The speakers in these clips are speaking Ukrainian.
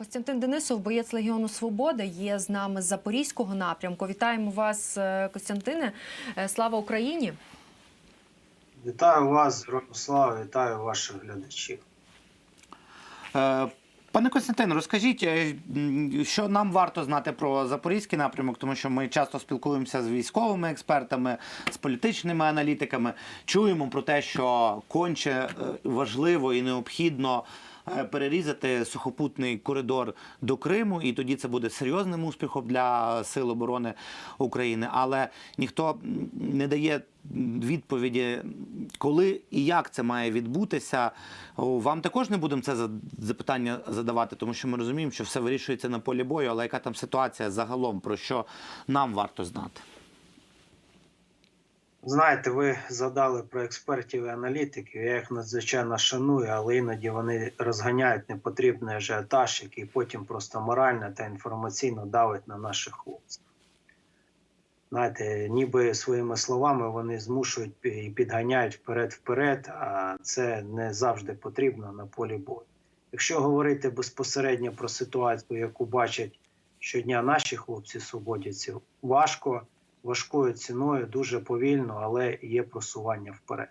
Костянтин Денисов, боєць Легіону Свобода, є з нами з Запорізького напрямку. Вітаємо вас, е, Костянтине. Е, Слава Україні! Вітаю вас, Ярослав, вітаю ваших глядачів. Е, Пане Костянтин, розкажіть, що нам варто знати про запорізький напрямок, тому що ми часто спілкуємося з військовими експертами, з політичними аналітиками. Чуємо про те, що конче важливо і необхідно перерізати сухопутний коридор до Криму, і тоді це буде серйозним успіхом для сил оборони України. Але ніхто не дає відповіді, коли і як це має відбутися. Вам також не будемо це запитання задавати, тому що ми розуміємо, що все вирішується на полі бою, але яка там ситуація загалом, про що нам варто знати? Знаєте, ви згадали про експертів і аналітиків. Я їх надзвичайно шаную, але іноді вони розганяють непотрібний ажіотаж, який потім просто морально та інформаційно давить на наших хлопців. Знаєте, ніби своїми словами вони змушують і підганяють вперед-вперед, а це не завжди потрібно на полі бою. Якщо говорити безпосередньо про ситуацію, яку бачать щодня наші хлопці свободівці, важко важкою ціною, дуже повільно, але є просування вперед.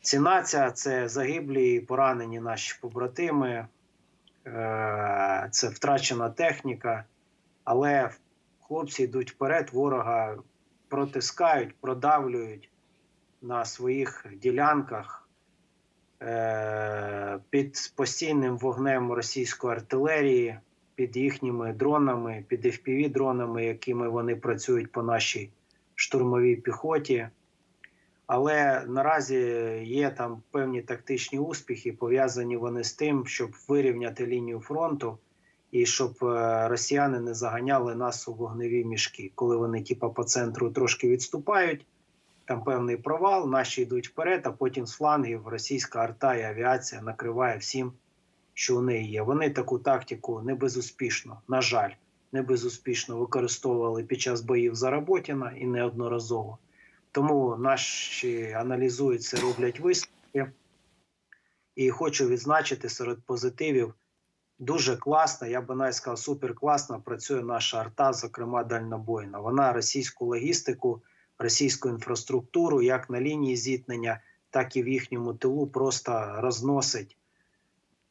Ціна ця це загиблі і поранені наші побратими, е, це втрачена техніка, але хлопці йдуть вперед, ворога протискають, продавлюють на своїх ділянках е, під постійним вогнем російської артилерії під їхніми дронами, під fpv дронами, якими вони працюють по нашій штурмовій піхоті. Але наразі є там певні тактичні успіхи, пов'язані вони з тим, щоб вирівняти лінію фронту і щоб е, росіяни не заганяли нас у вогневі мішки. Коли вони, типа, по центру трошки відступають, там певний провал, наші йдуть вперед, а потім з флангів російська арта і авіація накриває всім що у неї є. Вони таку тактику не безуспішно, на жаль, не безуспішно використовували під час боїв за Роботіна і неодноразово. Тому наші аналізують це, роблять висновки. І хочу відзначити серед позитивів. Дуже класно, я би навіть сказав, супер класно працює наша арта, зокрема дальнобойна. Вона російську логістику, російську інфраструктуру, як на лінії зіткнення, так і в їхньому тилу просто розносить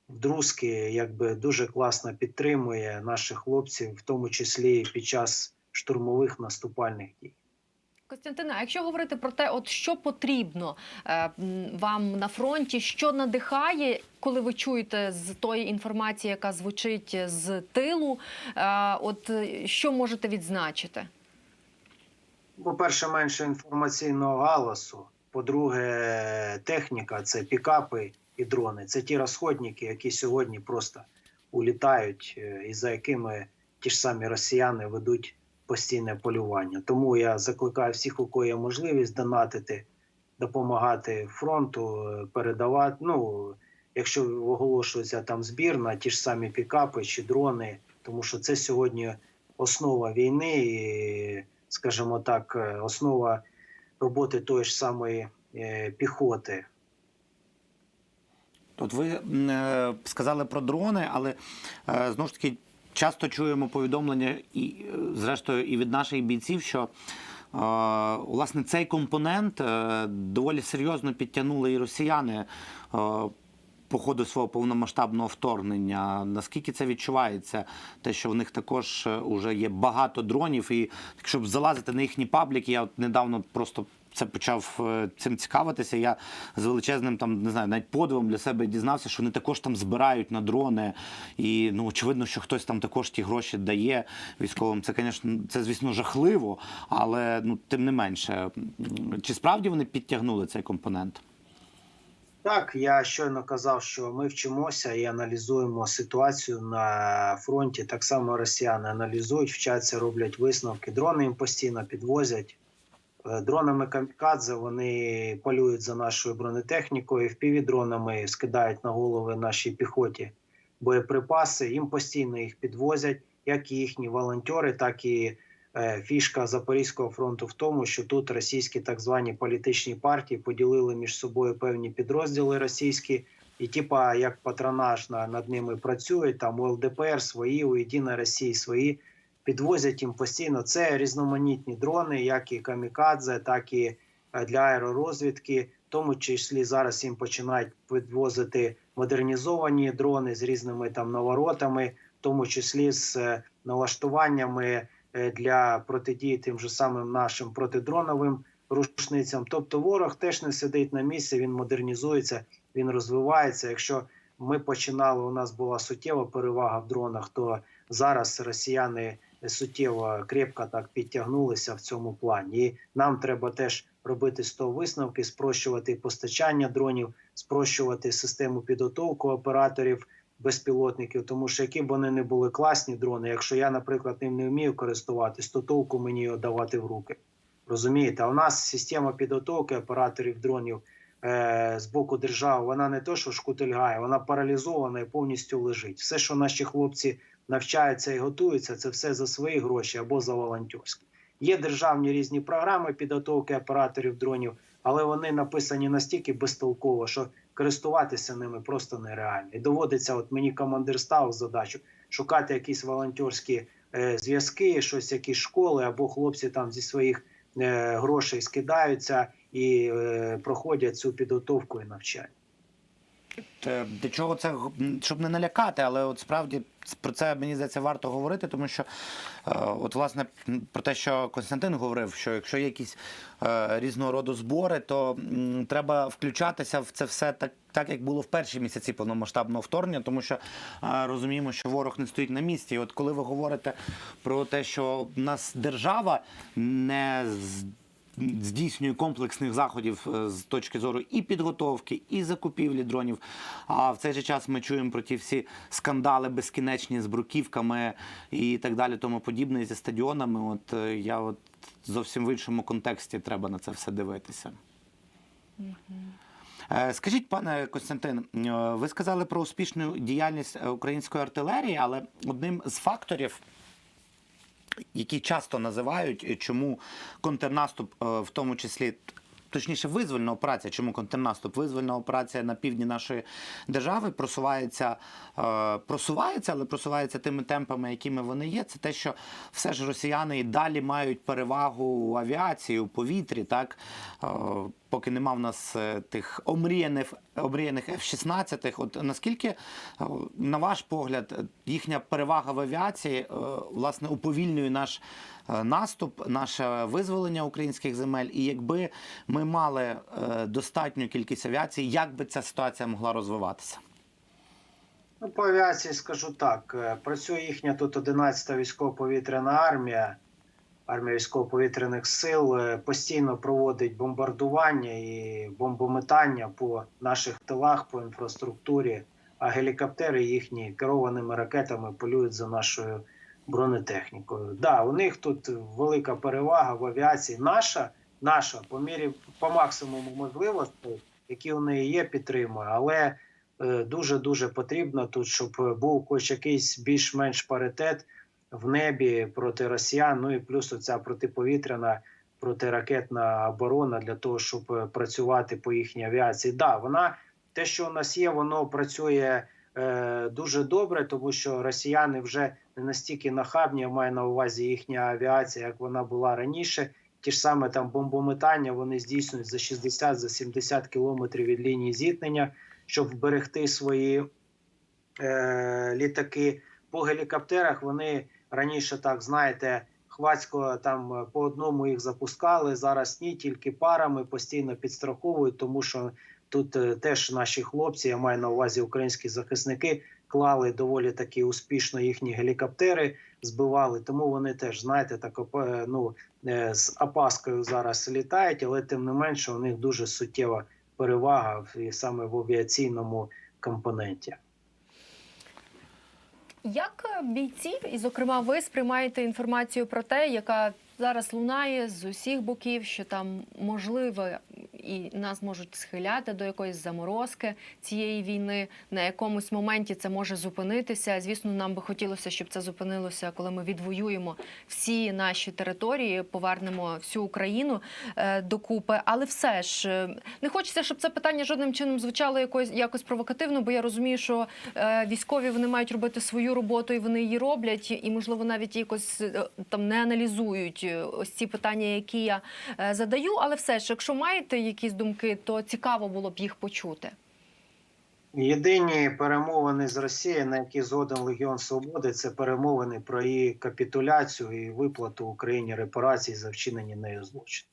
вдрузки якби дуже класно підтримує наших хлопців, в тому числі під час штурмових наступальних дій. Костянтине, а якщо говорити про те, от що потрібно е, вам на фронті, що надихає, коли ви чуєте з тої інформації, яка звучить з тилу, е, от е, що можете відзначити? По-перше, менше інформаційного галасу. По-друге, техніка це пікапи і дрони. Це ті розходники, які сьогодні просто улітають, е, і за якими ті ж самі росіяни ведуть постійне полювання. Тому я закликаю всіх, у кого є можливість донатити, допомагати фронту, е, передавати. Ну, якщо оголошується там збір на ті ж самі пікапи чи дрони, тому що це сьогодні основа війни, і, скажімо так, е, основа роботи тої ж самої піхоти. От ви е, сказали про дрони, але е, знову ж таки часто чуємо повідомлення і е, зрештою і від наших бійців, що власне цей компонент доволі серйозно підтягнули і росіяни. По ходу свого повномасштабного вторгнення, наскільки це відчувається, те, що в них також вже є багато дронів, і якщо б залазити на їхні пабліки, я от недавно просто це почав е, цим цікавитися. Я з величезним там не знаю, навіть подивом для себе дізнався, що вони також там збирають на дрони. І ну очевидно, що хтось там також ті гроші дає військовим. Це, звісно, це звісно жахливо, але ну тим не менше, чи справді вони підтягнули цей компонент? Так, я щойно казав, що ми вчимося і аналізуємо ситуацію на фронті. Так само росіяни аналізують, вчаться, роблять висновки. Дрони їм постійно підвозять. Е, Дронами камікадзе вони полюють за нашою бронетехнікою, впівдронами скидають на голови нашій піхоті боєприпаси. Їм постійно їх підвозять, як і їхні волонтери, так і е, фішка Запорізького фронту в тому, що тут російські так звані політичні партії поділили між собою певні підрозділи російські і типа як патронаж над ними працюють, там у ЛДПР свої, у Єдина Росії свої, підвозять їм постійно. Це різноманітні дрони, як і камікадзе, так і е, для аеророзвідки. В тому числі зараз їм починають підвозити модернізовані дрони з різними там наворотами, в тому числі з е, налаштуваннями е, для протидії тим же самим нашим протидроновим рушницям. Тобто ворог теж не сидить на місці, він модернізується, він розвивається. Якщо ми починали, у нас була суттєва перевага в дронах, то зараз росіяни суттєво крепко так підтягнулися в цьому плані. І нам треба теж робити з того висновки, спрощувати постачання дронів, спрощувати систему підготовки операторів безпілотників, тому що які б вони не були класні дрони, якщо я, наприклад, ним не вмію користуватись, то толку мені його давати в руки. Розумієте, а у нас система підготовки операторів дронів е, з боку держави, вона не то, що шкутильгає, вона паралізована і повністю лежить. Все, що наші хлопці навчаються і готуються, це все за свої гроші або за волонтерські. Є державні різні програми підготовки операторів дронів, але вони написані настільки безтолково, що користуватися ними просто нереально. І доводиться, от мені командир ставив задачу шукати якісь волонтерські е, зв'язки, щось, якісь школи або хлопці там зі своїх е, грошей скидаються і е, проходять цю підготовку і навчання. Е, Для чого це щоб не налякати, але от справді про це мені здається варто говорити, тому що е, от власне про те, що Константин говорив, що якщо є якісь різного роду збори, то треба включатися в це все так. Так як було в перші місяці повномасштабного вторгнення, тому що розуміємо, що ворог не стоїть на місці. І от коли ви говорите про те, що в нас держава не здійснює комплексних заходів е, з точки зору і підготовки, і закупівлі дронів. А в цей же час ми чуємо про ті всі скандали безкінечні з бруківками і так далі, тому подібне, зі стадіонами. От е, я от зовсім в іншому контексті треба на це все дивитися. Е, Скажіть, пане Костянтин, ви сказали про успішну діяльність української артилерії, але одним з факторів, які часто називають, е, чому контрнаступ, е, в тому числі. Точніше, визвольна операція. Чому контрнаступ? Визвольна операція на півдні нашої держави просувається, е, просувається, але просувається тими темпами, якими вони є. Це те, що все ж росіяни і далі мають перевагу у авіації, у повітрі, так е, поки нема в нас е, тих омріяних омріяних F-16. От наскільки, на ваш погляд, їхня перевага в авіації власне уповільнює наш наступ, наше визволення українських земель, і якби ми мали е, достатню кількість авіації, як би ця ситуація могла розвиватися? Ну, по авіації скажу так: е, працює їхня тут 11-та військово-повітряна армія, армія військово-повітряних сил е, постійно проводить бомбардування і бомбометання по наших тилах, по інфраструктурі, а гелікоптери їхні керованими ракетами полюють за нашою бронетехнікою. Да, у них тут велика перевага в авіації. Наша, наша по мірі по максимуму можливостей, які у неї є, підтримує, але дуже дуже потрібно тут, щоб був хоч якийсь більш-менш паритет в небі проти росіян. Ну і плюс оця протиповітряна протиракетна оборона для того, щоб е, працювати по їхній авіації. Да, вона те, що у нас є, воно працює е, дуже добре, тому що росіяни вже не настільки нахабні, я маю на увазі їхня авіація, як вона була раніше. Ті ж саме там бомбометання вони здійснюють за 60-70 кілометрів від лінії зіткнення щоб вберегти свої е, літаки. По гелікоптерах вони раніше так знаєте, хвацько там е, по одному їх запускали. Зараз ні, тільки парами постійно підстраховують, тому що тут е, теж наші хлопці, я маю на увазі українські захисники, клали доволі таки успішно їхні гелікоптери, збивали. Тому вони теж знаєте, так опе- ну, е, з опаскою зараз літають, але тим не менше у них дуже суттєва перевага саме в авіаційному компоненті. Як е, бійці, і зокрема ви сприймаєте інформацію про те, яка зараз лунає з усіх боків, що там можливе і нас можуть схиляти до якоїсь заморозки цієї війни. На якомусь моменті це може зупинитися. Звісно, нам би хотілося, щоб це зупинилося, коли ми відвоюємо всі наші території, повернемо всю Україну е, докупи. Але все ж е, не хочеться, щоб це питання жодним чином звучало якось якось провокативно, бо я розумію, що е, військові вони мають робити свою роботу, і вони її роблять, і можливо навіть якось там не аналізують ось ці питання, які я задаю. Але все ж, якщо маєте якісь думки, то цікаво було б їх почути. Єдині перемовини з Росією, на які згоден Легіон Свободи, це перемовини про її капітуляцію і виплату Україні репарацій за вчинені нею злочини.